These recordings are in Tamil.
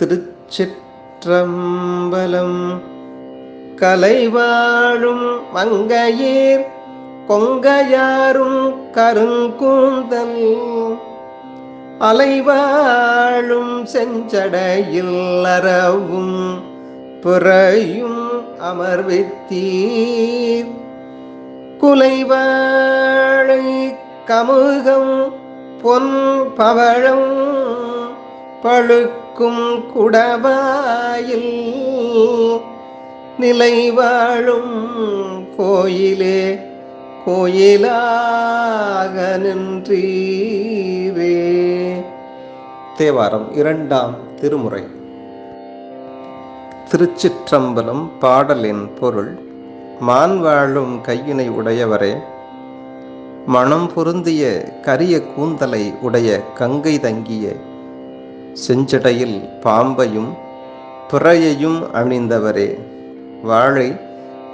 திருச்சிற்றம்பலம். கலைவாழும் மங்கையீர் கொங்கையாரும் கருங்கூந்தல். அலைவாழும் செஞ்சடையில் அறவும் புறையும் அமர்வித்தீர். குலைவாழை கமுகம் பொன் பவழம் நிற்கும் குடவாயில் நிலை வாழும் கோயிலே கோயிலாக நின்றீரே தேவாரம் இரண்டாம் திருமுறை. திருச்சிற்றம்பலம் பாடலின் பொருள் மான் வாழும் கையினை உடையவரே மணம் பொருந்திய கரிய கூந்தலை உடைய கங்கை தங்கிய செஞ்சடையில் பாம்பையும் பிறையையும் அணிந்தவரே. வாழை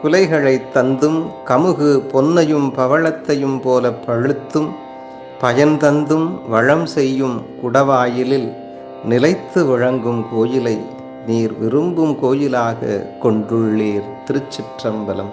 குலைகளை தந்தும் கமுகு பொன்னையும் பவளத்தையும் போல பழுத்தும் பயன் தந்தும் வளம் செய்யும் குடவாயிலில் நிலைத்து வழங்கும் கோயிலை நீர் விரும்பும் கோயிலாக கொண்டுள்ளீர் திருச்சிற்றம்பலம்.